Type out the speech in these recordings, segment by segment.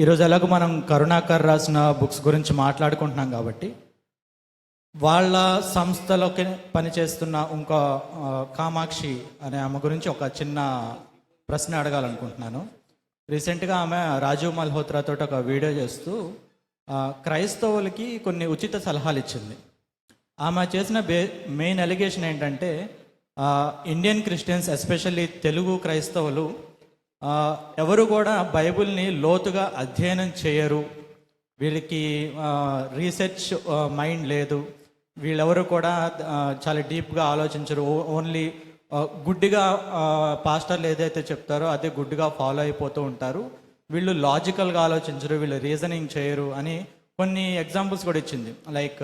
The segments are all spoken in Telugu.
ఈరోజు ఎలాగో మనం కరుణాకర్ రాసిన బుక్స్ గురించి మాట్లాడుకుంటున్నాం కాబట్టి వాళ్ళ సంస్థలోకి పనిచేస్తున్న ఇంకో కామాక్షి అనే ఆమె గురించి ఒక చిన్న ప్రశ్న అడగాలనుకుంటున్నాను. రీసెంట్గా ఆమె రాజీవ్ మల్హోత్రాతో ఒక వీడియో చేస్తూ క్రైస్తవులకి కొన్ని ఉచిత సలహాలు ఇచ్చింది. ఆమె చేసిన బే మెయిన్ అలిగేషన్ ఏంటంటే ఇండియన్ క్రిస్టియన్స్ ఎస్పెషల్లీ తెలుగు క్రైస్తవులు ఎవరు కూడా బైబిల్ని లోతుగా అధ్యయనం చేయరు. వీళ్ళకి రీసెర్చ్ మైండ్ లేదు. వీళ్ళెవరు కూడా చాలా డీప్గా ఆలోచించరు. ఓన్లీ గుడ్డిగా పాస్టర్లు ఏదైతే చెప్తారో అదే గుడ్డిగా ఫాలో అయిపోతూ ఉంటారు. వీళ్ళు లాజికల్గా ఆలోచించరు వీళ్ళు రీజనింగ్ చేయరు అని కొన్ని ఎగ్జాంపుల్స్ కూడా ఇచ్చింది. లైక్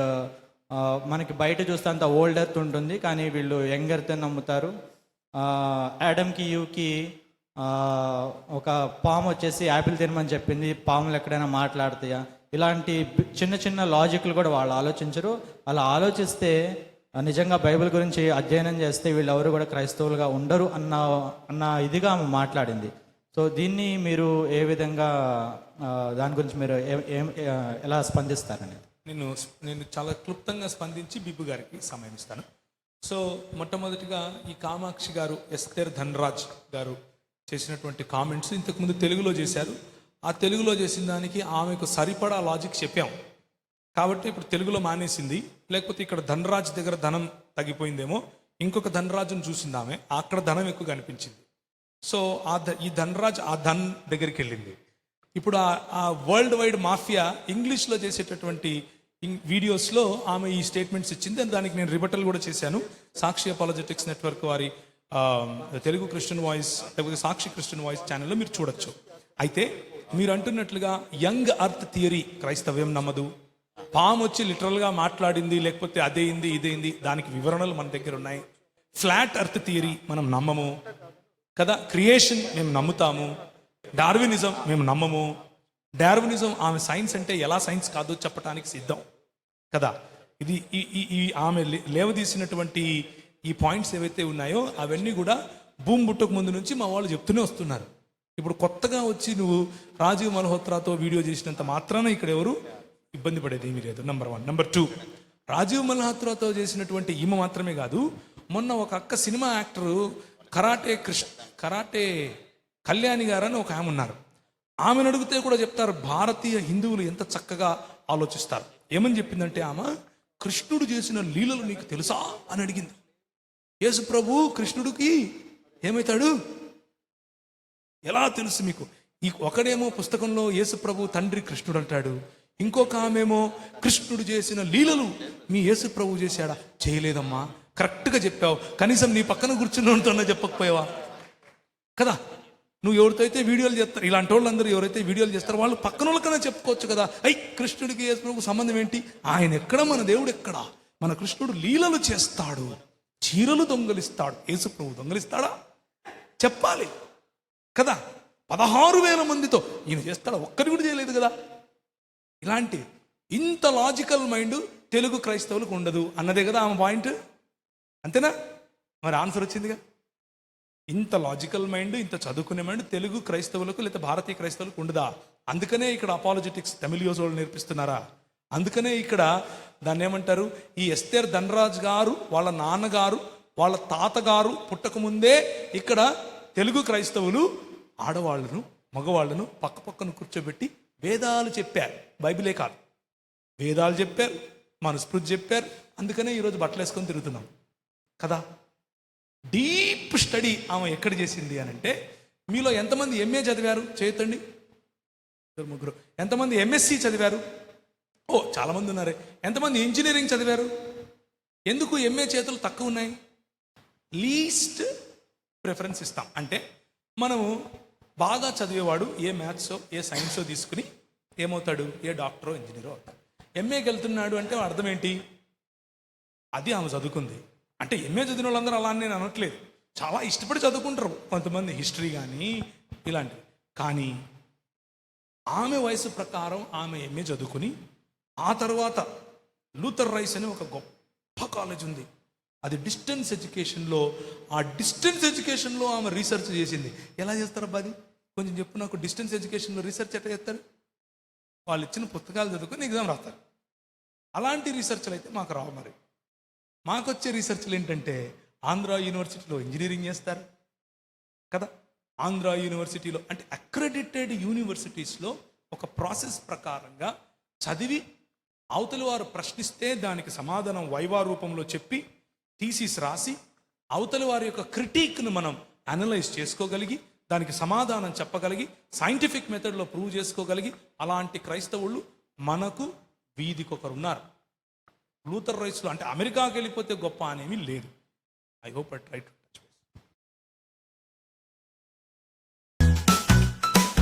మనకి బయట చూస్తే అంత ఓల్డ్ ఎర్త్ ఉంటుంది కానీ వీళ్ళు యంగ్ ఎర్త్ నమ్ముతారు. యాడమ్కి యూకి ఒక పాము వచ్చేసి యాపిల్ తినమని చెప్పింది. పాములు ఎక్కడైనా మాట్లాడతాయా ఇలాంటి చిన్న చిన్న లాజిక్లు కూడా వాళ్ళు ఆలోచించరు. అలా ఆలోచిస్తే నిజంగా బైబిల్ గురించి అధ్యయనం చేస్తే వీళ్ళెవరు కూడా క్రైస్తవులుగా ఉండరు అన్న అన్న ఇదిగా ఆమె మాట్లాడింది. సో దీన్ని మీరు ఏ విధంగా దాని గురించి మీరు ఏ- ఏం ఎలా స్పందిస్తారనేది? నేను నేను చాలా క్లుప్తంగా స్పందించి బిబ్బు గారికి సమయం ఇస్తాను. సో మొట్టమొదటిగా ఈ కామాక్షి గారు ఎస్తేర్ ధనరాజ్ గారు చేసినటువంటి కామెంట్స్ ఇంతకుముందు తెలుగులో చేశారు. ఆ తెలుగులో చేసిన దానికి ఆమెకు సరిపడా లాజిక్ చెప్పాం. కాబట్టి ఇప్పుడు తెలుగులో మానేసింది. లేకపోతే ఇక్కడ ధనరాజ్ దగ్గర ధనం తగ్గిపోయిందేమో. ఇంకొక ధనరాజును చూసింది ఆమె. అక్కడ ధనం ఎక్కువ కనిపించింది సో ఆ ధ- ఈ ధనరాజ్ ఆ ధన్ దగ్గరికి వెళ్ళింది. ఇప్పుడు ఆ ఆ వరల్డ్ వైడ్ మాఫియా ఇంగ్లీష్లో చేసేటటువంటి వీడియోస్లో ఆమె ఈ స్టేట్మెంట్స్ ఇచ్చింది. దానికి నేను రిబటల్ కూడా చేశాను. సాక్షి అపాలజెటిక్స్ నెట్వర్క్ వారి తెలుగు క్రిస్టియన్ వాయిస్ లేకపోతే సాక్షి క్రిస్టియన్ వాయిస్ ఛానల్లో మీరు చూడొచ్చు. అయితే మీరు అంటున్నట్లుగా యంగ్ అర్త్ థియరీ క్రైస్తవ్యం నమ్మదు. పాము వచ్చి లిటరల్గా మాట్లాడింది లేకపోతే అదేంది ఇదేంది దానికి వివరణలు మన దగ్గర ఉన్నాయి. ఫ్లాట్ అర్త్ థియరీ మనం నమ్మము. కదా క్రియేషన్ మేము నమ్ముతాము. డార్వినిజం మేము నమ్మము. డార్వినిజం ఆమె సైన్స్ అంటే ఎలా సైన్స్ కాదో చెప్పడానికి సిద్ధం. కదా ఇది ఈ ఈ- ఈ ఆమె లేవదీసినటువంటి ఈ పాయింట్స్ ఏవైతే ఉన్నాయో అవన్నీ కూడా భూమి బుట్టకు ముందు నుంచి మా వాళ్ళు చెప్తూనే వస్తున్నారు. ఇప్పుడు కొత్తగా వచ్చి నువ్వు రాజీవ్ మల్హోత్రాతో వీడియో చేసినంత మాత్రాన ఇక్కడ ఎవరు ఇబ్బంది పడేది ఏమీ లేదు. Number one number two Rajiv మల్హోత్రాతో చేసినటువంటి ఈమె మాత్రమే కాదు మొన్న ఒక అక్క cinema actor karate Krishna karate Kalyani గారు అని ఒక ఆమె ఉన్నారు. ఆమెను అడిగితే కూడా చెప్తారు భారతీయ హిందువులు ఎంత చక్కగా ఆలోచిస్తారు. ఏమని చెప్పిందంటే ఆమె కృష్ణుడు చేసిన లీలలు నీకు తెలుసా? అని అడిగింది. యేసు ప్రభు కృష్ణుడికి ఏమవుతాడు ఎలా తెలుసు మీకు? ఈ ఒకడేమో పుస్తకంలో యేసు ప్రభు తండ్రి కృష్ణుడు అంటాడు ఇంకొక ఆమెమో కృష్ణుడు చేసిన లీలలు మీ యేసు ప్రభు చేశాడా? చేయలేదమ్మా కరెక్ట్గా చెప్పావు. కనీసం నీ పక్కన కూర్చుని ఉంటున్నా చెప్పకపోయావా? కదా నువ్వు ఎవరితో అయితే వీడియోలు చేస్తారు ఇలాంటి వాళ్ళందరూ ఎవరైతే వీడియోలు చేస్తారో వాళ్ళు పక్కన వాళ్ళకన్నా చెప్పుకోవచ్చు కదా. అయ్యి కృష్ణుడికి యేసు ప్రభు సంబంధం ఏంటి? ఆయన ఎక్కడ? మన దేవుడు ఎక్కడ? మన కృష్ణుడు లీలలు చేస్తాడు. చీరలు దొంగలిస్తాడు. యేసుప్రభు దొంగలిస్తాడా? చెప్పాలి. కదా? పదహారు వేల మందితో ఈయన చేస్తాడా? ఒక్కరి కూడా చేయలేదు కదా? ఇలాంటి ఇంత లాజికల్ మైండ్ తెలుగు క్రైస్తవులకు ఉండదు అన్నదే కదా ఆమె పాయింట్ అంతేనా? మరి ఆన్సర్ వచ్చిందిగా? ఇంత లాజికల్ మైండ్ ఇంత చదువుకునే మైండ్ తెలుగు క్రైస్తవులకు లేదా భారతీయ క్రైస్తవులకు ఉండదా? అందుకనే ఇక్కడ అపాలజెటిక్స్ తమిళ వాళ్ళు నేర్పిస్తున్నారా? అందుకనే ఇక్కడ దాన్ని ఏమంటారు ఈ ఎస్తేర్ ధనరాజ్ గారు వాళ్ళ నాన్నగారు వాళ్ళ తాతగారు పుట్టకముందే ఇక్కడ తెలుగు క్రైస్తవులు ఆడవాళ్ళను మగవాళ్ళను పక్క పక్కన కూర్చోబెట్టి వేదాలు చెప్పారు. బైబిలే కాదు. వేదాలు చెప్పారు మనస్ఫృతి చెప్పారు. అందుకనే ఈరోజు బట్టలు వేసుకొని తిరుగుతున్నాం. కదా? డీప్ స్టడీ ఆమె ఎక్కడ చేసింది అని అంటే మీలో ఎంతమంది ఎంఏ చదివారు? చేయతండి ఇద్దరు ముగ్గురు. ఎంతమంది ఎంఎస్సి చదివారు? ఓ చాలామంది ఉన్నారే. ఎంతమంది ఇంజనీరింగ్ చదివారు? ఎందుకు ఎంఏ చేతులు తక్కువ ఉన్నాయి? లీస్ట్ ప్రిఫరెన్స్ ఇస్తాం. అంటే మనము బాగా చదివేవాడు ఏ మ్యాథ్సో ఏ సైన్సో తీసుకుని ఏమవుతాడు? ఏ డాక్టరో ఇంజనీరో అవుతాడు. ఎంఏకి వెళ్తున్నాడు అంటే అర్థం ఏంటి? అది ఆమె చదువుకుంది. అంటే ఎంఏ చదివిన వాళ్ళందరూ అలా అని నేను అనట్లేదు. చాలా ఇష్టపడి చదువుకుంటారు. కొంతమంది హిస్టరీ కానీ ఇలాంటివి. కానీ ఆమె వయసు ప్రకారం ఆమె ఎంఏ చదువుకుని ఆ తర్వాత లూథర్ రైస్ అని ఒక గొప్ప కాలేజ్ ఉంది. అది డిస్టెన్స్ ఎడ్యుకేషన్లో ఆ డిస్టెన్స్ ఎడ్యుకేషన్లో ఆమె రీసెర్చ్ చేసింది. ఎలా చేస్తారు అబ్బా అది? కొంచెం చెప్పు నాకు డిస్టెన్స్ ఎడ్యుకేషన్లో రీసెర్చ్ ఎట్లా చేస్తారు? వాళ్ళు ఇచ్చిన పుస్తకాలు చదువుకొని ఎగ్జామ్ రాస్తారు. అలాంటి రీసెర్చ్లు అయితే మాకు రావు మరి. మాకు వచ్చే రీసెర్చ్లు ఏంటంటే ఆంధ్ర యూనివర్సిటీలో ఇంజనీరింగ్ చేస్తారు కదా? ఆంధ్ర యూనివర్సిటీలో అంటే అక్రెడిటెడ్ యూనివర్సిటీస్లో ఒక ప్రాసెస్ ప్రకారంగా చదివి అవతలి వారు ప్రశ్నిస్తే దానికి సమాధానం వైవా రూపంలో చెప్పి థీసిస్ రాసి అవతలి వారి యొక్క క్రిటిక్ను మనం అనలైజ్ చేసుకోగలిగి దానికి సమాధానం చెప్పగలిగి సైంటిఫిక్ మెథడ్లో ప్రూవ్ చేసుకోగలిగి అలాంటి క్రైస్తవుళ్ళు మనకు వీధికొకరు ఉన్నారు లూథర్ రైస్లో అంటే అమెరికాకి వెళ్ళిపోతే గొప్ప అనేవి లేదు. I hope at right